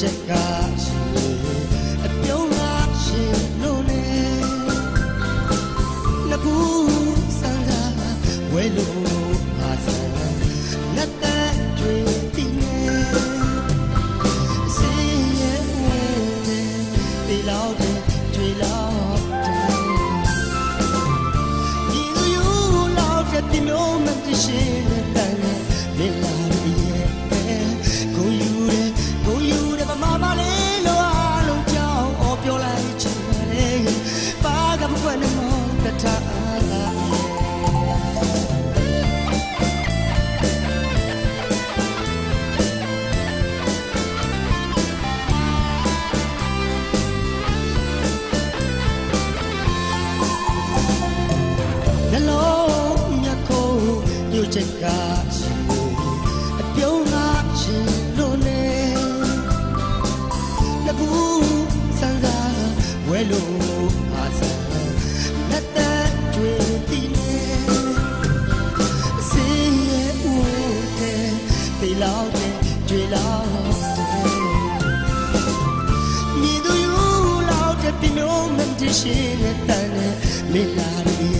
ချက်ကရှင်အပြုံးကရှင်လို့နေငါကူစံသာဝဲလို့ ချက်ကအပြုံးလာရှင်လို့နေလက်ဘူးစံသာဝဲလို့အာစံလက်သက်ကျွေးတည်နေစေရဲ့ဦးတဲ့ဒီလောက်တဲ့ကျွေးလောက်မြည်သူလောက်တဲ့ပြိုးမှန်တရှိနဲ့တန်နဲ့မလာရည်